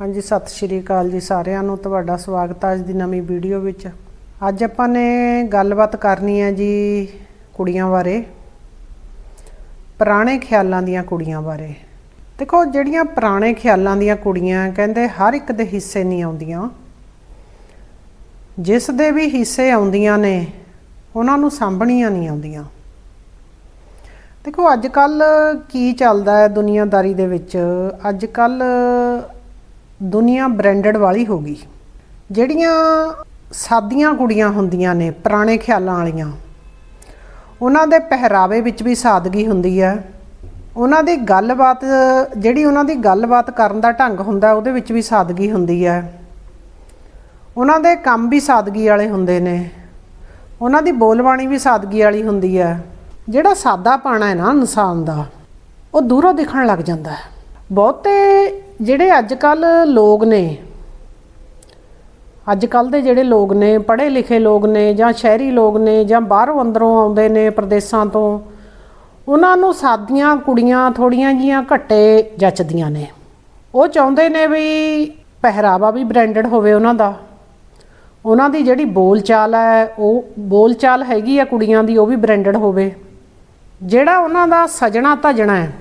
ਹਾਂਜੀ, ਸਤਿ ਸ਼੍ਰੀ ਅਕਾਲ ਜੀ ਸਾਰਿਆਂ ਨੂੰ। ਤੁਹਾਡਾ ਸਵਾਗਤ ਹੈ ਅੱਜ ਦੀ ਨਵੀਂ ਵੀਡੀਓ ਵਿੱਚ। ਅੱਜ ਆਪਾਂ ਨੇ ਗੱਲਬਾਤ ਕਰਨੀ ਹੈ ਜੀ ਕੁੜੀਆਂ ਬਾਰੇ। ਪੁਰਾਣੇ ਖਿਆਲਾਂ ਦੀਆਂ ਕੁੜੀਆਂ ਬਾਰੇ। ਦੇਖੋ, ਜਿਹੜੀਆਂ ਪੁਰਾਣੇ ਖਿਆਲਾਂ ਦੀਆਂ ਕੁੜੀਆਂ ਕਹਿੰਦੇ ਹਰ ਇੱਕ ਦੇ ਹਿੱਸੇ ਨਹੀਂ ਆਉਂਦੀਆਂ। ਜਿਸ ਦੇ ਵੀ ਹਿੱਸੇ ਆਉਂਦੀਆਂ ਨੇ, ਉਹਨਾਂ ਨੂੰ ਸਾਂਭਣੀਆਂ ਨਹੀਂ ਆਉਂਦੀਆਂ। ਦੇਖੋ ਅੱਜ ਕੱਲ ਕੀ ਚੱਲਦਾ ਹੈ ਦੁਨੀਆਦਾਰੀ ਦੇ ਵਿੱਚ? ਅੱਜ ਕੱਲ ਦੁਨੀਆ ਬ੍ਰਾਂਡਡ ਵਾਲੀ ਹੋ ਗਈ। ਜਿਹੜੀਆਂ ਸਾਦੀਆਂ ਕੁੜੀਆਂ ਹੁੰਦੀਆਂ ਨੇ, ਪੁਰਾਣੇ ਖਿਆਲਾਂ ਵਾਲੀਆਂ, ਉਹਨਾਂ ਦੇ ਪਹਿਰਾਵੇ ਵਿੱਚ ਵੀ ਸਾਦਗੀ ਹੁੰਦੀ ਹੈ। ਉਹਨਾਂ ਦੀ ਗੱਲਬਾਤ, ਜਿਹੜੀ ਉਹਨਾਂ ਦੀ ਗੱਲਬਾਤ ਕਰਨ ਦਾ ਢੰਗ ਹੁੰਦਾ, ਉਹਦੇ ਵਿੱਚ ਵੀ ਸਾਦਗੀ ਹੁੰਦੀ ਹੈ। ਉਹਨਾਂ ਦੇ ਕੰਮ ਵੀ ਸਾਦਗੀ ਵਾਲੇ ਹੁੰਦੇ ਨੇ। ਉਹਨਾਂ ਦੀ ਬੋਲਬਾਣੀ ਵੀ ਸਾਦਗੀ ਵਾਲੀ ਹੁੰਦੀ ਹੈ। ਜਿਹੜਾ ਸਾਦਾ ਪਾਣਾ ਹੈ ਨਾ ਇਨਸਾਨ ਦਾ, ਉਹ ਦੂਰੋਂ ਦਿਖਣ ਲੱਗ ਜਾਂਦਾ ਹੈ। ਬਹੁਤੇ ਜਿਹੜੇ ਅੱਜ ਕੱਲ ਲੋਕ ਨੇ ਅੱਜ ਕੱਲ ਦੇ ਜਿਹੜੇ ਲੋਕ ਨੇ ਪੜ੍ਹੇ ਲਿਖੇ ਲੋਕ ਨੇ ਜਾਂ ਸ਼ਹਿਰੀ ਲੋਕ ਨੇ ਜਾਂ ਬਾਹਰੋਂ ਅੰਦਰੋਂ ਆਉਂਦੇ ਨੇ ਪ੍ਰਦੇਸ਼ਾਂ ਤੋਂ, ਉਹਨਾਂ ਨੂੰ ਸਾਦੀਆਂ ਕੁੜੀਆਂ ਥੋੜੀਆਂ ਜੀਆਂ ਘੱਟੇ ਜੱਚਦੀਆਂ ਨੇ। ਉਹ ਚਾਹੁੰਦੇ ਨੇ ਵੀ ਪਹਿਰਾਵਾ ਵੀ ਬ੍ਰਾਂਡਡ ਹੋਵੇ ਉਹਨਾਂ ਦਾ। ਉਹਨਾਂ ਦੀ ਜਿਹੜੀ ਬੋਲਚਾਲ ਹੈ, ਉਹ ਬੋਲਚਾਲ ਹੈਗੀ ਆ ਕੁੜੀਆਂ ਦੀ, ਉਹ ਵੀ ਬ੍ਰਾਂਡਡ ਹੋਵੇ। ਜਿਹੜਾ ਉਹਨਾਂ ਦਾ ਸਜਣਾ ਧਜਣਾ ਹੈ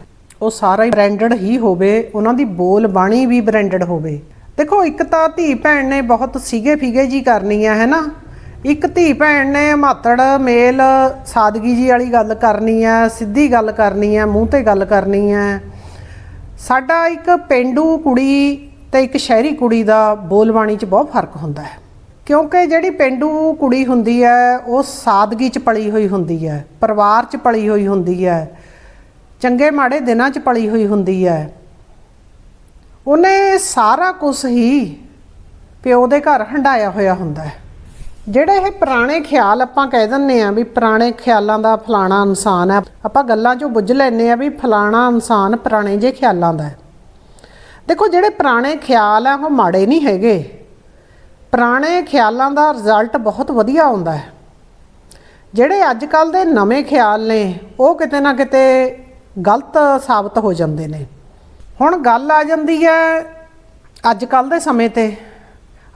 ਉਹ ਸਾਰਾ ਹੀ ਬ੍ਰਾਂਡਡ ਹੀ ਹੋਵੇ, ਉਹਨਾਂ ਦੀ ਬੋਲ ਬਾਣੀ ਵੀ ਬ੍ਰਾਂਡਡ ਹੋਵੇ। ਦੇਖੋ, ਇੱਕ ਤਾਂ ਧੀ ਭੈਣ ਨੇ ਬਹੁਤ ਸੀਗੇ ਫੀਗੇ ਜੀ ਕਰਨੀ ਹੈ ਹੈਨਾ? ਇੱਕ ਧੀ ਭੈਣ ਨੇ ਮਾਤੜ, ਮੇਲ, ਸਾਦਗੀ ਜੀ ਵਾਲੀ ਗੱਲ ਕਰਨੀ ਹੈ ਸਿੱਧੀ ਗੱਲ ਕਰਨੀ ਹੈ ਮੂੰਹ ਤੇ ਗੱਲ ਕਰਨੀ ਹੈ ਸਾਡਾ ਇੱਕ ਪਿੰਡੂ ਕੁੜੀ ਤੇ ਇੱਕ ਸ਼ਹਿਰੀ ਕੁੜੀ ਦਾ ਬੋਲਬਾਣੀ 'ਚ ਬਹੁਤ ਫ਼ਰਕ ਹੁੰਦਾ ਹੈ। ਕਿਉਂਕਿ ਜਿਹੜੀ ਪਿੰਡੂ ਕੁੜੀ ਹੁੰਦੀ ਹੈ, ਉਹ ਸਾਦਗੀ 'ਚ ਪਲੀ ਹੋਈ ਹੁੰਦੀ ਹੈ, ਪਰਿਵਾਰ 'ਚ ਪਲੀ ਹੋਈ ਹੁੰਦੀ ਹੈ। ਚੰਗੇ ਮਾੜੇ ਦਿਨਾਂ 'ਚ ਪਲੀ ਹੋਈ ਹੁੰਦੀ ਹੈ ਉਹਨੇ ਸਾਰਾ ਕੁਝ ਹੀ ਪਿਓ ਦੇ ਘਰ ਹੰਡਾਇਆ ਹੋਇਆ ਹੁੰਦਾ ਹੈ ਜਿਹੜੇ ਇਹ ਪੁਰਾਣੇ ਖਿਆਲ ਆਪਾਂ ਕਹਿ ਦਿੰਨੇ ਆ ਵੀ ਪੁਰਾਣੇ ਖਿਆਲਾਂ ਦਾ ਫਲਾਣਾ ਇਨਸਾਨ ਹੈ ਆਪਾਂ ਗੱਲਾਂ 'ਚੋਂ ਬੁੱਝ ਲੈਨੇ ਆ ਵੀ ਫਲਾਣਾ ਇਨਸਾਨ ਪੁਰਾਣੇ ਜੇ ਖਿਆਲਾਂ ਦਾ ਹੈ ਦੇਖੋ, ਜਿਹੜੇ ਪੁਰਾਣੇ ਖਿਆਲ ਆ, ਉਹ ਮਾੜੇ ਨਹੀਂ ਹੈਗੇ। ਪੁਰਾਣੇ ਖਿਆਲਾਂ ਦਾ ਰਿਜ਼ਲਟ ਬਹੁਤ ਵਧੀਆ ਆਉਂਦਾ ਹੈ ਜਿਹੜੇ ਅੱਜ ਕੱਲ ਦੇ ਨਵੇਂ ਖਿਆਲ ਨੇ, ਉਹ ਕਿਤੇ ਨਾ ਕਿਤੇ ਗਲਤ ਸਾਬਤ ਹੋ ਜਾਂਦੇ ਨੇ। ਹੁਣ ਗੱਲ ਆ ਜਾਂਦੀ ਹੈ ਅੱਜ ਕੱਲ ਦੇ ਸਮੇਂ ਤੇ।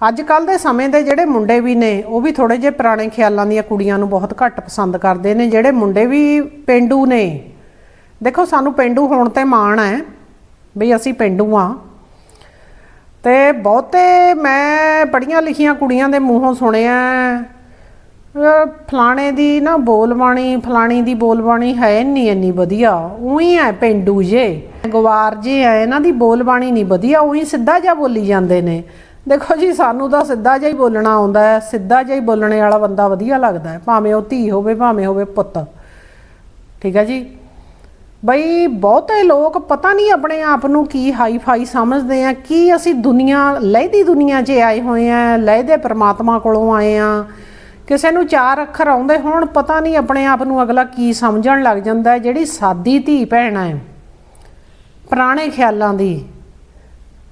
ਅੱਜ ਕੱਲ ਦੇ ਸਮੇਂ ਦੇ ਜਿਹੜੇ ਮੁੰਡੇ ਵੀ ਨੇ, ਉਹ ਵੀ ਥੋੜੇ ਜਿਹੇ ਪੁਰਾਣੇ ਖਿਆਲਾਂ ਦੀਆਂ ਕੁੜੀਆਂ ਨੂੰ ਬਹੁਤ ਘੱਟ ਪਸੰਦ ਕਰਦੇ ਨੇ। ਜਿਹੜੇ ਮੁੰਡੇ ਵੀ ਪਿੰਡੂ ਨੇ। ਦੇਖੋ, ਸਾਨੂੰ ਪਿੰਡੂ ਹੋਣ ਤੇ ਮਾਣ ਹੈ ਵੀ ਅਸੀਂ ਪਿੰਡੂ ਆ ਤੇ ਬਹੁਤੇ ਮੈਂ ਪੜੀਆਂ ਲਿਖੀਆਂ ਕੁੜੀਆਂ ਦੇ ਮੂੰਹੋਂ ਸੁਣਿਆ ਫਲਾਣੇ ਦੀ ਨਾ ਬੋਲਬਾਣੀ, ਫਲਾਣੀ ਦੀ ਬੋਲਬਾਣੀ ਹੈ ਨਹੀਂ ਇੰਨੀ ਵਧੀਆ। ਉਹੀ ਹੈ ਪਿੰਡੂ ਜੇ। ਗਵਾਰ ਜੇ ਹੈ, ਇਹਨਾਂ ਦੀ ਬੋਲਬਾਣੀ ਨਹੀਂ ਵਧੀਆ, ਉਹੀ ਸਿੱਧਾ ਜਿਹਾ ਬੋਲੀ ਜਾਂਦੇ ਨੇ। ਦੇਖੋ ਜੀ, ਸਾਨੂੰ ਤਾਂ ਸਿੱਧਾ ਜਿਹਾ ਹੀ ਬੋਲਣਾ ਆਉਂਦਾ ਹੈ, ਸਿੱਧਾ ਜਿਹਾ ਹੀ ਬੋਲਣੇ ਵਾਲਾ ਬੰਦਾ ਵਧੀਆ ਲੱਗਦਾ ਹੈ, ਭਾਵੇਂ ਉਹ ਧੀ ਹੋਵੇ, ਭਾਵੇਂ ਹੋਵੇ ਪੁੱਤ। ਠੀਕ ਹੈ ਜੀ? ਬਈ, ਬਹੁਤੇ ਲੋਕ ਪਤਾ ਨਹੀਂ ਆਪਣੇ ਆਪ ਨੂੰ ਕੀ ਹਾਈ ਫਾਈ ਸਮਝਦੇ ਆ, ਕੀ ਅਸੀਂ ਦੁਨੀਆ, ਲਹਿਦੀ ਦੁਨੀਆ 'ਚ ਆਏ ਹੋਏ ਆ, ਲਹਿਦੇ ਪਰਮਾਤਮਾ ਕੋਲੋਂ ਆਏ ਆ। ਕਿਸੇ ਨੂੰ ਚਾਰ ਅੱਖਰ ਆਉਂਦੇ ਹੋਣ, ਪਤਾ ਨਹੀਂ ਆਪਣੇ ਆਪ ਨੂੰ ਅਗਲਾ ਕੀ ਸਮਝਣ ਲੱਗ ਜਾਂਦਾ ਹੈ, ਜਿਹੜੀ ਸਾਦੀ ਧੀ ਭੈਣ ਹੈ, ਪੁਰਾਣੇ ਖਿਆਲਾਂ ਦੀ।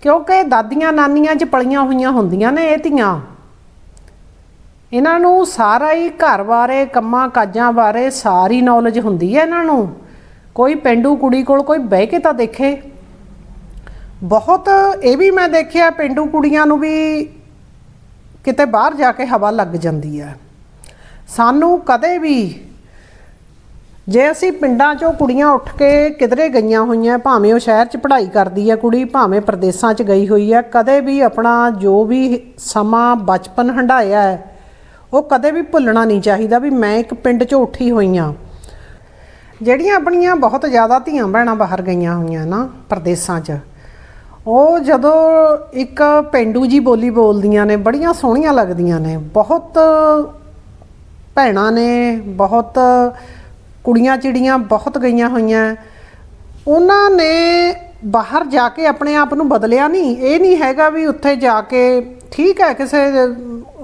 ਕਿਉਂਕਿ ਦਾਦੀਆਂ ਨਾਨੀਆਂ 'ਚ ਪਲੀਆਂ ਹੋਈਆਂ ਹੁੰਦੀਆਂ ਨੇ ਇਹ ਧੀਆਂ। ਇਹਨਾਂ ਨੂੰ ਸਾਰਾ ਹੀ ਘਰ ਬਾਰੇ, ਕੰਮਾਂ ਕਾਜਾਂ ਬਾਰੇ ਸਾਰੀ ਨੌਲੇਜ ਹੁੰਦੀ ਹੈ ਇਹਨਾਂ ਨੂੰ। ਕੋਈ ਪਿੰਡੂ ਕੁੜੀ ਕੋਲ ਕੋਈ ਬਹਿ ਕੇ ਤਾਂ ਦੇਖੇ। ਬਹੁਤ ਇਹ ਵੀ ਮੈਂ ਦੇਖਿਆ ਪਿੰਡੂ ਕੁੜੀਆਂ ਨੂੰ ਵੀ ਕਿਤੇ ਬਾਹਰ ਜਾ ਕੇ ਹਵਾ ਲੱਗ ਜਾਂਦੀ ਹੈ। ਸਾਨੂੰ ਕਦੇ ਵੀ ਜੇ ਅਸੀਂ ਪਿੰਡਾਂ 'ਚੋਂ ਕੁੜੀਆਂ ਉੱਠ ਕੇ ਕਿਧਰੇ ਗਈਆਂ ਹੋਈਆਂ, ਭਾਵੇਂ ਉਹ ਸ਼ਹਿਰ 'ਚ ਪੜ੍ਹਾਈ ਕਰਦੀ ਹੈ ਕੁੜੀ, ਭਾਵੇਂ ਪ੍ਰਦੇਸਾਂ 'ਚ ਗਈ ਹੋਈ ਹੈ ਕਦੇ ਵੀ ਆਪਣਾ ਜੋ ਵੀ ਸਮਾਂ ਬਚਪਨ ਹੰਡਾਇਆ ਹੈ, ਉਹ ਕਦੇ ਵੀ ਭੁੱਲਣਾ ਨਹੀਂ ਚਾਹੀਦਾ ਵੀ ਮੈਂ ਇੱਕ ਪਿੰਡ 'ਚੋਂ ਉੱਠੀ ਹੋਈ ਹਾਂ। ਜਿਹੜੀਆਂ ਆਪਣੀਆਂ ਬਹੁਤ ਜ਼ਿਆਦਾ ਧੀਆਂ ਭੈਣਾਂ ਬਾਹਰ ਗਈਆਂ ਹੋਈਆਂ ਨਾ ਪ੍ਰਦੇਸਾਂ 'ਚ, ਉਹ ਜਦੋਂ ਇੱਕ ਪਿੰਡੂ ਜੀ ਬੋਲੀ ਬੋਲਦੀਆਂ ਨੇ, ਬੜੀਆਂ ਸੋਹਣੀਆਂ ਲੱਗਦੀਆਂ ਨੇ, ਬਹੁਤ ਭੈਣਾਂ ਨੇ ਬਹੁਤ, ਕੁੜੀਆਂ ਚਿੜੀਆਂ ਬਹੁਤ ਗਈਆਂ ਹੋਈਆਂ। ਉਹਨਾਂ ਨੇ ਬਾਹਰ ਜਾ ਕੇ ਆਪਣੇ ਆਪ ਨੂੰ ਬਦਲਿਆ ਨਹੀਂ। ਇਹ ਨਹੀਂ ਹੈਗਾ ਵੀ ਉੱਥੇ ਜਾ ਕੇ ਠੀਕ ਹੈ, ਕਿਸੇ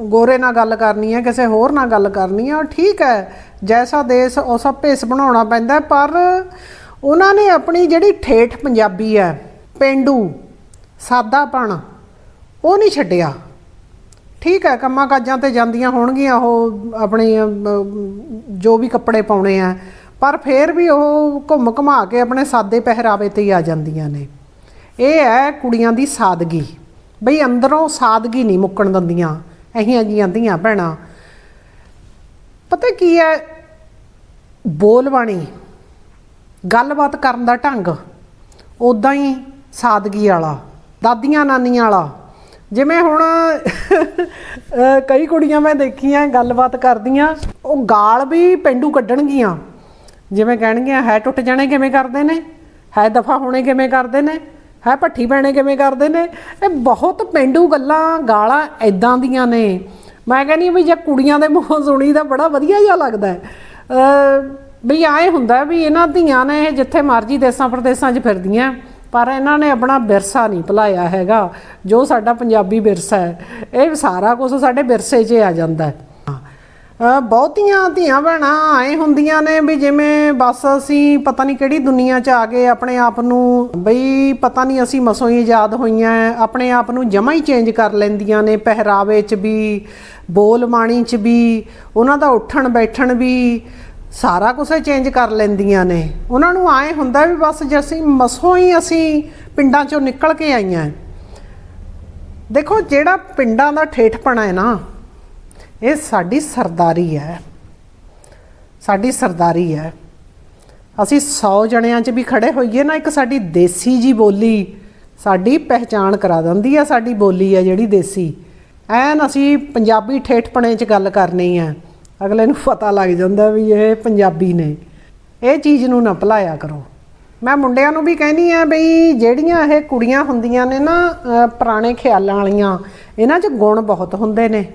ਗੋਰੇ ਨਾਲ ਗੱਲ ਕਰਨੀ ਹੈ, ਕਿਸੇ ਹੋਰ ਨਾਲ ਗੱਲ ਕਰਨੀ ਹੈ ਠੀਕ ਹੈ। ਜੈਸਾ ਦੇਸ਼, ਉਸਾ ਭੇਸ ਬਣਾਉਣਾ ਪੈਂਦਾ ਪਰ ਉਹਨਾਂ ਨੇ ਆਪਣੀ ਜਿਹੜੀ ਠੇਠ ਪੰਜਾਬੀ ਹੈ, ਪਿੰਡੂ ਸਾਦਾਪਣ ਉਹ ਨਹੀਂ ਛੱਡਿਆ। ਠੀਕ ਹੈ, ਕੰਮਾਂ ਕਾਜਾਂ ਤੇ ਜਾਂਦੀਆਂ ਹੋਣਗੀਆਂ ਉਹ ਆਪਣੀ ਜੋ ਵੀ ਕੱਪੜੇ ਪਾਉਣੇ ਆ, ਪਰ ਫਿਰ ਵੀ ਉਹ ਘੁੰਮ ਘਮਾ ਕੇ ਆਪਣੇ ਸਾਦੇ ਪਹਿਰਾਵੇ ਤੇ ਹੀ ਆ ਜਾਂਦੀਆਂ ਨੇ। ਇਹ ਹੈ ਕੁੜੀਆਂ ਦੀ ਸਾਦਗੀ। ਬਈ ਅੰਦਰੋਂ ਸਾਦਗੀ ਨਹੀਂ ਮੁੱਕਣ ਦਿੰਦੀਆਂ, ਅਹੀਆਂ ਜੀਆਂ ਧੀਆਂ ਭੈਣਾਂ। ਪਤਾ ਕੀ ਹੈ? ਬੋਲਬਾਣੀ ਗੱਲਬਾਤ ਕਰਨ ਦਾ ਢੰਗ ਉਦਾਂ ਹੀ ਸਾਦਗੀ ਵਾਲਾ, ਦਾਦੀਆਂ ਨਾਨੀਆਂ ਵਾਲਾ ਜਿਵੇਂ ਹੁਣ ਕਈ ਕੁੜੀਆਂ ਮੈਂ ਦੇਖੀਆਂ, ਗੱਲਬਾਤ ਕਰਦੀਆਂ, ਉਹ ਗਾਲ ਵੀ ਪਿੰਡੂ ਕੱਢਣਗੀਆਂ। ਜਿਵੇਂ ਕਹਿਣਗੀਆਂ, ਹੈ ਟੁੱਟ ਜਾਣੇ ਕਿਵੇਂ ਕਰਦੇ ਨੇ? ਹੈ ਦਫਾ ਹੋਣੇ ਕਿਵੇਂ ਕਰਦੇ ਨੇ? ਹੈ ਭੱਠੀ ਪੈਣੇ ਕਿਵੇਂ ਕਰਦੇ ਨੇ? ਇਹ ਬਹੁਤ ਪਿੰਡੂ ਗੱਲਾਂ, ਗਾਲਾਂ ਐਦਾਂ ਦੀਆਂ ਨੇ। ਮੈਂ ਕਹਿੰਦੀ ਹਾਂ ਵੀ ਜੇ ਕੁੜੀਆਂ ਦੇ ਮੂੰਹੋਂ ਸੁਣੀ ਤਾਂ ਬੜਾ ਵਧੀਆ ਜਿਹਾ ਲੱਗਦਾ ਹੈ। ਅਹ, ਵੀ ਆਏ ਹੁੰਦਾ ਵੀ ਇਹਨਾਂ ਧੀਆਂ ਨੇ ਇਹ ਜਿੱਥੇ ਮਰਜ਼ੀ ਦੇਸਾਂ ਪ੍ਰਦੇਸਾਂ 'ਚ ਫਿਰਦੀਆਂ। ਪਰ ਇਹਨਾਂ ਨੇ ਆਪਣਾ ਵਿਰਸਾ ਨਹੀਂ ਭੁਲਾਇਆ ਹੈਗਾ। ਜੋ ਸਾਡਾ ਪੰਜਾਬੀ ਵਿਰਸਾ ਹੈ, ਇਹ ਸਾਰਾ ਕੁਝ ਸਾਡੇ ਵਿਰਸੇ 'ਚ ਆ ਜਾਂਦਾ ਹੈ। ਬਹੁਤੀਆਂ ਧੀਆਂ ਭੈਣਾਂ ਆਏ ਹੁੰਦੀਆਂ ਨੇ ਵੀ ਜਿਵੇਂ ਬਸ ਅਸੀਂ ਪਤਾ ਨਹੀਂ ਕਿਹੜੀ ਦੁਨੀਆ 'ਚ ਆ ਗਏ, ਆਪਣੇ ਆਪ ਨੂੰ ਬਈ ਪਤਾ ਨਹੀਂ ਅਸੀਂ ਮਸੋਂ ਹੀ ਆਜ਼ਾਦ ਹੋਈਆਂ ਆਪਣੇ ਆਪ ਨੂੰ ਜਮਾ ਹੀ ਚੇਂਜ ਕਰ ਲੈਂਦੀਆਂ ਨੇ ਪਹਿਰਾਵੇ 'ਚ ਵੀ, ਬੋਲ ਬਾਣੀ 'ਚ ਵੀ, ਉਹਨਾਂ ਦਾ ਉੱਠਣ ਬੈਠਣ ਵੀ। ਸਾਰਾ ਕੁਝ ਚੇਂਜ ਕਰ ਲੈਂਦੀਆਂ ਨੇ। ਉਹਨਾਂ ਨੂੰ ਆਏ ਹੁੰਦਾ ਵੀ ਬਸ ਜੇ ਅਸੀਂ ਮਸੋਂ ਹੀ ਅਸੀਂ ਪਿੰਡਾਂ 'ਚੋਂ ਨਿਕਲ ਕੇ ਆਈਆਂ। ਦੇਖੋ, ਜਿਹੜਾ ਪਿੰਡਾਂ ਦਾ ਠੇਠਪਣਾ ਹੈ ਨਾ, ਇਹ ਸਾਡੀ ਸਰਦਾਰੀ ਹੈ। ਸਾਡੀ ਸਰਦਾਰੀ ਹੈ। ਅਸੀਂ 100 ਜਣਿਆਂ 'ਚ ਵੀ ਖੜੇ ਹੋਈਏ ਨਾ, ਇੱਕ ਸਾਡੀ ਦੇਸੀ ਜੀ ਬੋਲੀ ਸਾਡੀ ਪਹਿਚਾਣ ਕਰਾ ਦਿੰਦੀ ਆ, ਸਾਡੀ ਬੋਲੀ ਆ ਜਿਹੜੀ ਦੇਸੀ। ਐਨ ਅਸੀਂ ਪੰਜਾਬੀ ਠੇਠਪਣੇ 'ਚ ਗੱਲ ਕਰਨੀ ਹੈ ਅਗਲੇ ਨੂੰ ਪਤਾ ਲੱਗ ਜਾਂਦਾ ਵੀ ਇਹ ਪੰਜਾਬੀ ਨੇ। ਇਹ ਚੀਜ਼ ਨੂੰ ਨਾ ਭੁਲਾਇਆ ਕਰੋ। ਮੈਂ ਮੁੰਡਿਆਂ ਨੂੰ ਵੀ ਕਹਿੰਦੀ ਆ ਬਈ, ਜਿਹੜੀਆਂ ਇਹ ਕੁੜੀਆਂ ਹੁੰਦੀਆਂ ਨੇ ਨਾ ਪੁਰਾਣੇ ਖਿਆਲਾਂ ਵਾਲੀਆਂ, ਇਹਨਾਂ 'ਚ ਗੁਣ ਬਹੁਤ ਹੁੰਦੇ ਨੇ।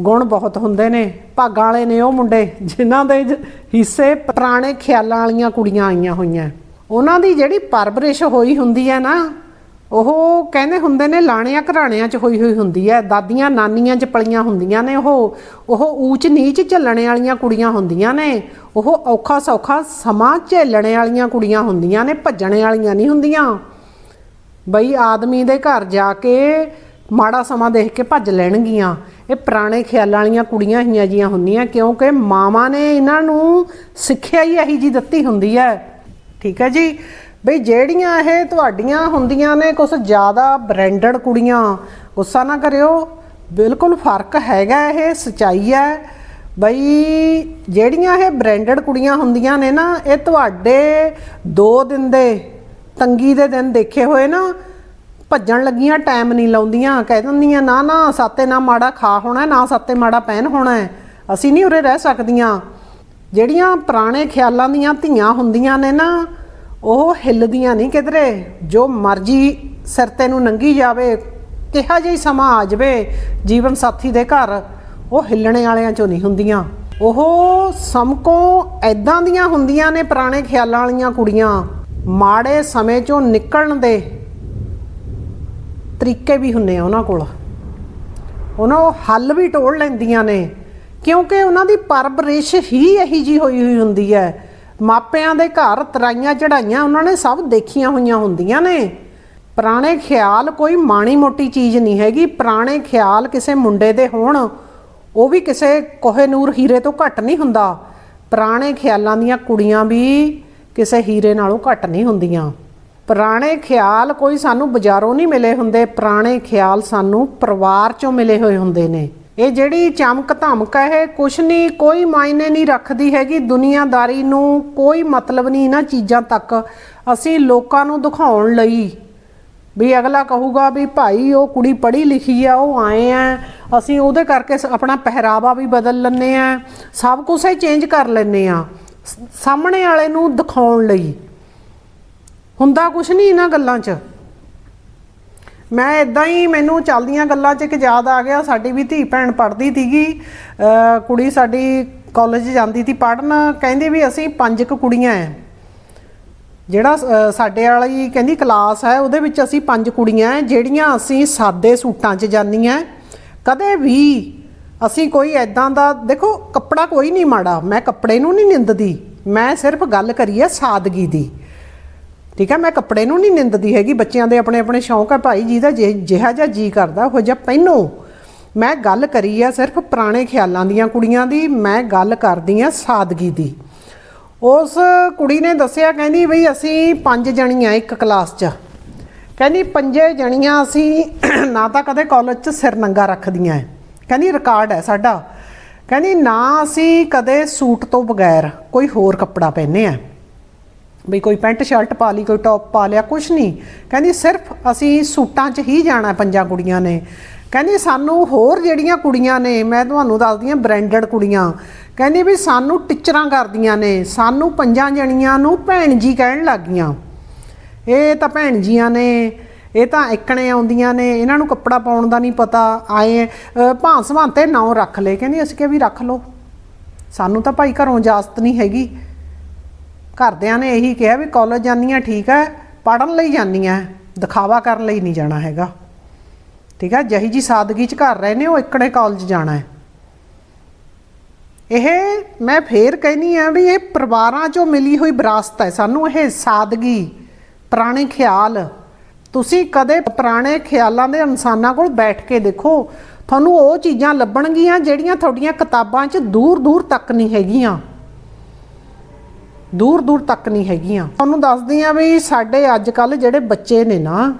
ਗੁਣ ਬਹੁਤ ਹੁੰਦੇ ਨੇ। ਭਾਗਾਂ ਵਾਲੇ ਨੇ ਉਹ ਮੁੰਡੇ, ਜਿਨ੍ਹਾਂ ਦੇ ਜ- ਹਿੱਸੇ ਪੁਰਾਣੇ ਖਿਆਲਾਂ ਵਾਲੀਆਂ ਕੁੜੀਆਂ ਆਈਆਂ ਹੋਈਆਂ। ਉਹਨਾਂ ਦੀ ਜਿਹੜੀ ਪਰਵਰਿਸ਼ ਹੋਈ ਹੁੰਦੀ ਹੈ ਨਾ ਉਹ ਕਹਿੰਦੇ ਹੁੰਦੇ ਨੇ, ਲਾਣਿਆਂ ਘਰਾਣਿਆਂ 'ਚ ਹੋਈ ਹੋਈ ਹੁੰਦੀ ਹੈ ਦਾਦੀਆਂ ਨਾਨੀਆਂ 'ਚ ਪਲੀਆਂ ਹੁੰਦੀਆਂ ਨੇ ਉਹ। ਉਹ ਊਚ ਨੀਚ ਝੱਲਣੇ ਵਾਲੀਆਂ ਕੁੜੀਆਂ ਹੁੰਦੀਆਂ ਨੇ। ਉਹ ਔਖਾ ਸੌਖਾ ਸਮਾਂ ਝੇਲਣੇ ਵਾਲੀਆਂ ਕੁੜੀਆਂ ਹੁੰਦੀਆਂ ਨੇ, ਭੱਜਣੇ ਵਾਲੀਆਂ ਨਹੀਂ ਹੁੰਦੀਆਂ। ਬਈ ਆਦਮੀ ਦੇ ਘਰ ਜਾ ਕੇ ਮਾੜਾ ਸਮਾਂ ਦੇਖ ਕੇ ਭੱਜ ਲੈਣਗੀਆਂ। ਇਹ ਪੁਰਾਣੇ ਖਿਆਲਾਂ ਵਾਲੀਆਂ ਕੁੜੀਆਂ ਹੀਆਂ ਜੀਆਂ ਹੁੰਦੀਆਂ, ਕਿਉਂਕਿ ਮਾਵਾਂ ਨੇ ਇਹਨਾਂ ਨੂੰ ਸਿੱਖਿਆ ਹੀ ਇਹੀ ਜੀ ਦਿੱਤੀ ਹੁੰਦੀ ਹੈ ਠੀਕ ਹੈ ਜੀ? ਬਈ ਜਿਹੜੀਆਂ ਇਹ ਤੁਹਾਡੀਆਂ ਹੁੰਦੀਆਂ ਨੇ ਕੁਝ ਜ਼ਿਆਦਾ ਬ੍ਰਾਂਡਡ ਕੁੜੀਆਂ, ਗੁੱਸਾ ਨਾ ਕਰਿਓ। ਬਿਲਕੁਲ ਫ਼ਰਕ ਹੈਗਾ ਇਹ, ਸਚਾਈ ਹੈ। ਬਈ ਜਿਹੜੀਆਂ ਇਹ ਬ੍ਰਾਂਡਡ ਕੁੜੀਆਂ ਹੁੰਦੀਆਂ ਨੇ ਨਾ, ਇਹ ਤੁਹਾਡੇ 2 ਦਿਨ ਦੇ, ਤੰਗੀ ਦੇ ਦਿਨ ਦੇਖੇ ਹੋਏ ਨਾ, ਭੱਜਣ ਲੱਗੀਆਂ ਟਾਈਮ ਨਹੀਂ ਲਾਉਂਦੀਆਂ। ਕਹਿ ਦਿੰਦੀਆਂ, ਨਾ ਨਾ, ਸਾਤੇ ਨਾ ਮਾੜਾ ਖਾ ਹੋਣਾ, ਨਾ ਸਾਤੇ ਮਾੜਾ ਪਹਿਨ ਹੋਣਾ ਅਸੀਂ ਨਹੀਂ ਉਰੇ ਰਹਿ ਸਕਦੀਆਂ। ਜਿਹੜੀਆਂ ਪੁਰਾਣੇ ਖਿਆਲਾਂ ਦੀਆਂ ਧੀਆਂ ਹੁੰਦੀਆਂ ਨੇ ਨਾ ਉਹ ਹਿੱਲਦੀਆਂ ਨਹੀਂ ਕਿਧਰੇ। ਜੋ ਮਰਜ਼ੀ ਸਿਰ ਤੇ ਨੂੰ ਨੰਗੀ ਜਾਵੇ, ਕਿਹਾ ਜਿਹਾ ਸਮਾਂ ਆ ਜਾਵੇ ਜੀਵਨ ਸਾਥੀ ਦੇ ਘਰ, ਉਹ ਹਿੱਲਣੇ ਵਾਲਿਆਂ ਚੋਂ ਨਹੀਂ ਹੁੰਦੀਆਂ। ਉਹ ਸਮਕੋ ਐਦਾਂ ਦੀਆਂ ਹੁੰਦੀਆਂ ਨੇ ਪੁਰਾਣੇ ਖਿਆਲਾਂ ਵਾਲੀਆਂ ਕੁੜੀਆਂ। ਮਾੜੇ ਸਮੇਂ ਚੋਂ ਨਿਕਲਣ ਦੇ ਤਰੀਕੇ ਵੀ ਹੁੰਨੇ ਆ ਉਹਨਾਂ ਕੋਲ। ਉਹਨਾਂ ਉਹ ਹੱਲ ਵੀ ਟੋੜ ਲੈਂਦੀਆਂ ਨੇ, ਕਿਉਂਕਿ ਉਹਨਾਂ ਦੀ ਪਰਵਰਿਸ਼ ਹੀ ਇਹੀ ਜੀ ਹੋਈ ਹੋਈ ਹੁੰਦੀ ਹੈ। ਮਾਪਿਆਂ ਦੇ ਘਰ ਤਰਾਈਆਂ ਚੜਾਈਆਂ ਉਹਨਾਂ ਨੇ ਸਭ ਦੇਖੀਆਂ ਹੋਈਆਂ ਹੁੰਦੀਆਂ ਨੇ। ਪੁਰਾਣੇ ਖਿਆਲ ਕੋਈ ਮਾਣੀ ਮੋਟੀ ਚੀਜ਼ ਨਹੀਂ ਹੈਗੀ। ਪੁਰਾਣੇ ਖਿਆਲ ਕਿਸੇ ਮੁੰਡੇ ਦੇ ਹੋਣ, ਉਹ ਵੀ ਕਿਸੇ ਕੋਹੇ ਨੂਰ ਹੀਰੇ ਤੋਂ ਘੱਟ ਨਹੀਂ ਹੁੰਦਾ। ਪੁਰਾਣੇ ਖਿਆਲਾਂ ਦੀਆਂ ਕੁੜੀਆਂ ਵੀ ਕਿਸੇ ਹੀਰੇ ਨਾਲੋਂ ਘੱਟ ਨਹੀਂ ਹੁੰਦੀਆਂ। ਪੁਰਾਣੇ ਖਿਆਲ ਕੋਈ ਸਾਨੂੰ ਬਾਜ਼ਾਰੋਂ ਨਹੀਂ ਮਿਲੇ ਹੁੰਦੇ। ਪੁਰਾਣੇ ਖਿਆਲ ਸਾਨੂੰ ਪਰਿਵਾਰ ਚੋਂ ਮਿਲੇ ਹੋਏ ਹੁੰਦੇ ਨੇ। ਇਹ ਜਿਹੜੀ ਚਮਕ ਧਮਕ ਹੈ ਇਹ ਕੁਛ ਨਹੀਂ ਕੋਈ ਮਾਇਨੇ ਨਹੀਂ ਰੱਖਦੀ ਹੈਗੀ। ਦੁਨੀਆਦਾਰੀ ਨੂੰ ਕੋਈ ਮਤਲਬ ਨਹੀਂ ਇਹਨਾਂ ਚੀਜ਼ਾਂ ਤੱਕ। ਅਸੀਂ ਲੋਕਾਂ ਨੂੰ ਦਿਖਾਉਣ ਲਈ ਵੀ ਅਗਲਾ ਕਹੂਗਾ ਵੀ ਭਾਈ ਉਹ ਕੁੜੀ ਪੜ੍ਹੀ ਲਿਖੀ ਆ, ਉਹ ਆਏ ਆ। ਅਸੀਂ ਉਹਦੇ ਕਰਕੇ ਸ- ਆਪਣਾ ਪਹਿਰਾਵਾ ਵੀ ਬਦਲ ਲੈਂਦੇ ਆ। ਸਭ ਕੁਝ ਹੀ ਚੇਂਜ ਕਰ ਲੈਂਦੇ ਆ। ਸਾਹਮਣੇ ਵਾਲੇ ਨੂੰ ਦਿਖਾਉਣ ਲਈ। ਹੁੰਦਾ ਕੁਛ ਨਹੀਂ ਇਹਨਾਂ ਗੱਲਾਂ 'ਚ। ਮੈਂ ਇਦਾਂ ਹੀ ਮੈਨੂੰ ਚੱਲਦੀਆਂ ਗੱਲਾਂ 'ਚ ਇੱਕ ਯਾਦ ਆ ਗਿਆ, ਸਾਡੀ ਵੀ ਧੀ ਭੈਣ ਪੜ੍ਹਦੀ ਸੀਗੀ ਕੁੜੀ ਸਾਡੀ ਕਾਲਜ ਜਾਂਦੀ ਸੀ ਪੜ੍ਹਨ, ਕਹਿੰਦੀ ਵੀ ਅਸੀਂ ਪੰਜ ਕੁ ਕੁੜੀਆਂ ਐ। ਜਿਹੜਾ ਸਾਡੇ ਵਾਲੀ ਕਹਿੰਦੀ ਕਲਾਸ ਹੈ, ਉਹਦੇ ਵਿੱਚ ਅਸੀਂ ਪੰਜ ਕੁੜੀਆਂ ਐ, ਜਿਹੜੀਆਂ ਅਸੀਂ ਸਾਦੇ ਸੂਟਾਂ 'ਚ ਜਾਂਦੀਆਂ ਕਦੇ ਵੀ ਅਸੀਂ ਕੋਈ ਐਦਾਂ ਦਾ, ਦੇਖੋ ਕੱਪੜਾ ਕੋਈ ਨਹੀਂ ਮਾੜਾ, ਮੈਂ ਕੱਪੜੇ ਨੂੰ ਨਹੀਂ ਨਿੰਦਦੀ, ਮੈਂ ਸਿਰਫ ਗੱਲ ਕਰੀ ਹੈ ਸਾਦਗੀ ਦੀ। ਠੀਕ ਹੈ ਮੈਂ ਕੱਪੜੇ ਨੂੰ ਨਹੀਂ ਨਿੰਦਦੀ ਹੈਗੀ, ਬੱਚਿਆਂ ਦੇ ਆਪਣੇ ਆਪਣੇ ਸ਼ੌਂਕ ਹੈ ਭਾਈ ਜਿਹਦਾ ਜਿਹ- ਜਿਹਾ ਜਿਹਾ ਜੀ ਕਰਦਾ, ਉਹ ਜਿਹਾ ਪਹਿਨੋ। ਮੈਂ ਗੱਲ ਕਰੀ ਆ ਸਿਰਫ ਪੁਰਾਣੇ ਖਿਆਲਾਂ ਦੀਆਂ ਕੁੜੀਆਂ ਦੀ, ਮੈਂ ਗੱਲ ਕਰਦੀ ਆ ਸਾਦਗੀ ਦੀ। ਉਸ ਕੁੜੀ ਨੇ ਦੱਸਿਆ, ਕਹਿੰਦੀ ਬਈ ਅਸੀਂ ਪੰਜ ਜਣੀਆਂ ਇੱਕ ਕਲਾਸ 'ਚ। ਕਹਿੰਦੀ ਪੰਜੇ ਜਣੀਆਂ ਅਸੀਂ ਨਾ ਤਾਂ ਕਦੇ ਕਾਲਜ 'ਚ ਸਿਰ ਨੰਗਾ ਰੱਖਦੀਆਂ ਹੈ। ਕਹਿੰਦੀ ਰਿਕਾਰਡ ਹੈ ਸਾਡਾ। ਕਹਿੰਦੀ ਨਾ ਅਸੀਂ ਕਦੇ ਸੂਟ ਤੋਂ ਬਗੈਰ ਕੋਈ ਹੋਰ ਕੱਪੜਾ ਪਹਿਨੇ ਆ ਵੀ ਕੋਈ ਪੈਂਟ, ਸ਼ਰਟ ਪਾ ਲਈ, ਕੋਈ ਟੌਪ ਪਾ ਲਿਆ, ਕੁਛ ਨਹੀਂ। ਕਹਿੰਦੀ, ਸਿਰਫ ਅਸੀਂ ਸੂਟਾਂ 'ਚ ਹੀ ਜਾਣਾ ਪੰਜਾਂ ਕੁੜੀਆਂ ਨੇ। ਕਹਿੰਦੀ, ਸਾਨੂੰ ਹੋਰ ਜਿਹੜੀਆਂ ਕੁੜੀਆਂ ਨੇ, ਮੈਂ ਤੁਹਾਨੂੰ ਦੱਸਦੀ ਹਾਂ ਬ੍ਰਾਂਡਡ ਕੁੜੀਆਂ। ਕਹਿੰਦੀ ਵੀ ਸਾਨੂੰ ਟੀਚਰਾਂ ਕਰਦੀਆਂ ਨੇ, ਸਾਨੂੰ ਪੰਜਾਂ ਜਣੀਆਂ ਨੂੰ ਭੈਣ ਜੀ ਕਹਿਣ ਲੱਗੀਆਂ ਇਹ ਤਾਂ ਭੈਣ ਜੀਆਂ ਨੇ, ਇਹ ਤਾਂ ਇਕਣੇ ਆਉਂਦੀਆਂ ਨੇ, ਇਹਨਾਂ ਨੂੰ ਕੱਪੜਾ ਪਾਉਣ ਦਾ ਨਹੀਂ ਪਤਾ। ਆਏ ਭਾਂਸ 'ਤੇ ਨਾਂ ਰੱਖ ਲਏ। ਕਹਿੰਦੀ, ਅਸੀਂ ਕਿਹਾ ਵੀ ਰੱਖ ਲਓ। ਸਾਨੂੰ ਤਾਂ ਭਾਈ ਘਰੋਂ ਇਜਾਜ਼ਤ ਨਹੀਂ ਹੈਗੀ। ਘਰਦਿਆਂ ਨੇ ਇਹੀ ਕਿਹਾ ਵੀ ਕਾਲਜ ਜਾਂਦੀਆਂ ਠੀਕ ਹੈ ਪੜਨ ਲਈ ਜਾਂਦੀਆਂ, ਦਿਖਾਵਾ ਕਰਨ ਲਈ ਨਹੀਂ ਜਾਣਾ ਹੈਗਾ। ਠੀਕ ਹੈ, ਜਹੀ ਜੀ ਸਾਦਗੀ ਚ ਘਰ ਰਹੇ ਨੇ ਉਹ ਇਕੜੇ ਕਾਲਜ ਜਾਣਾ ਹੈ। ਇਹ ਮੈਂ ਫੇਰ ਕਹਿਨੀ ਆ ਵੀ ਇਹ ਪਰਿਵਾਰਾਂ ਚੋਂ ਮਿਲੀ ਹੋਈ ਵਿਰਾਸਤ ਹੈ। ਸਾਨੂੰ ਇਹ ਸਾਦਗੀ, ਪੁਰਾਣੇ ਖਿਆਲ, ਤੁਸੀਂ ਕਦੇ ਪੁਰਾਣੇ ਖਿਆਲਾਂ ਦੇ ਇਨਸਾਨਾਂ ਕੋਲ ਬੈਠ ਕੇ ਦੇਖੋ, ਤੁਹਾਨੂੰ ਉਹ ਚੀਜ਼ਾਂ ਲੱਭਣਗੀਆਂ ਜਿਹੜੀਆਂ ਤੁਹਾਡੀਆਂ ਕਿਤਾਬਾਂ 'ਚ ਦੂਰ ਦੂਰ ਤੱਕ ਨਹੀਂ ਹੈਗੀਆਂ। ਦੂਰ ਦੂਰ ਤੱਕ ਨਹੀਂ ਹੈਗੀਆਂ। ਤੁਹਾਨੂੰ ਦੱਸਦੀ ਆ ਵੀ ਸਾਡੇ ਅੱਜ ਕੱਲ ਜਿਹੜੇ ਬੱਚੇ ਨੇ ਨਾ,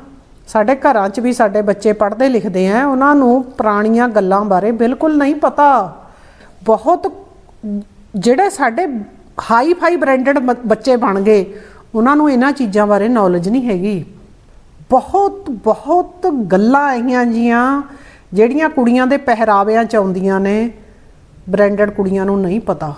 ਸਾਡੇ ਘਰਾਂ 'ਚ ਵੀ ਸਾਡੇ ਬੱਚੇ ਪੜ੍ਹਦੇ ਲਿਖਦੇ ਆ ਉਹਨਾਂ ਨੂੰ ਪੁਰਾਣੀਆਂ ਗੱਲਾਂ ਬਾਰੇ ਬਿਲਕੁਲ ਨਹੀਂ ਪਤਾ। ਬਹੁਤ ਜਿਹੜੇ ਸਾਡੇ ਹਾਈ ਫਾਈ ਬ੍ਰਾਂਡਡ ਬੱਚੇ ਬਣ ਗਏ, ਉਹਨਾਂ ਨੂੰ ਇਹਨਾਂ ਚੀਜ਼ਾਂ ਬਾਰੇ ਨੌਲੇਜ ਨਹੀਂ ਹੈਗੀ। ਬਹੁਤ ਬਹੁਤ ਗੱਲਾਂ ਆਈਆਂ ਜੀਆਂ, ਜਿਹੜੀਆਂ ਕੁੜੀਆਂ ਦੇ ਪਹਿਰਾਵਿਆਂ ਚ ਆਉਂਦੀਆਂ ਨੇ ਬ੍ਰਾਂਡਡ ਕੁੜੀਆਂ ਨੂੰ ਨਹੀਂ ਪਤਾ।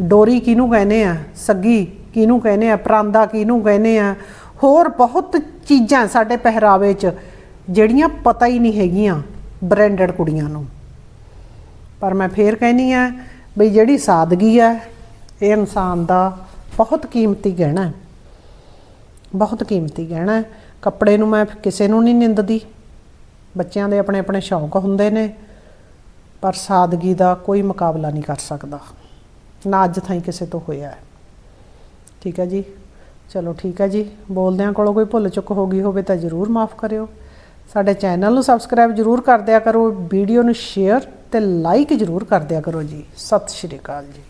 ਡੋਰੀ ਕਿਹਨੂੰ ਕਹਿੰਦੇ ਆ? ਸੱਗੀ ਕਿਹਨੂੰ ਕਹਿੰਦੇ ਆ? ਪਰਾਂਦਾ ਕਿਹਨੂੰ ਕਹਿੰਦੇ ਆ? ਹੋਰ ਬਹੁਤ ਚੀਜ਼ਾਂ ਸਾਡੇ ਪਹਿਰਾਵੇ 'ਚ, ਜਿਹੜੀਆਂ ਪਤਾ ਹੀ ਨਹੀਂ ਹੈਗੀਆਂ ਬ੍ਰਾਂਡਡ ਕੁੜੀਆਂ ਨੂੰ। ਪਰ ਮੈਂ ਫੇਰ ਕਹਿੰਨੀ ਆ ਬਈ ਜਿਹੜੀ ਸਾਦਗੀ ਹੈ ਇਹ ਇਨਸਾਨ ਦਾ ਬਹੁਤ ਕੀਮਤੀ ਗਹਿਣਾ ਹੈ। ਬਹੁਤ ਕੀਮਤੀ ਗਹਿਣਾ ਹੈ। ਕੱਪੜੇ ਨੂੰ ਮੈਂ ਕਿਸੇ ਨੂੰ ਨਹੀਂ ਨਿੰਦਦੀ। ਬੱਚਿਆਂ ਦੇ ਆਪਣੇ ਆਪਣੇ ਸ਼ੌਂਕ ਹੁੰਦੇ ਨੇ, ਪਰ ਸਾਦਗੀ ਦਾ ਕੋਈ ਮੁਕਾਬਲਾ ਨਹੀਂ ਕਰ ਸਕਦਾ। ਨਾ ਅੱਜ ਥਾਈ ਕਿਸੇ ਤੋਂ ਹੋਇਆ ਹੈ। ਠੀਕ ਹੈ ਜੀ? ਚਲੋ ਠੀਕ ਹੈ ਜੀ। ਬੋਲਦਿਆਂ ਕੋਲੋਂ ਕੋਈ ਭੁੱਲ ਚੁੱਕ ਹੋ ਗਈ ਹੋਵੇ ਤਾਂ ਜ਼ਰੂਰ ਮਾਫ ਕਰਿਓ। ਸਾਡੇ ਚੈਨਲ ਨੂੰ ਸਬਸਕ੍ਰਾਈਬ ਜ਼ਰੂਰ ਕਰ ਦਿਆ ਕਰੋ। ਵੀਡੀਓ ਨੂੰ ਸ਼ੇਅਰ ਤੇ ਲਾਈਕ ਜ਼ਰੂਰ ਕਰ ਦਿਆ ਕਰੋ ਜੀ। ਸਤਿ ਸ਼੍ਰੀ ਅਕਾਲ ਜੀ।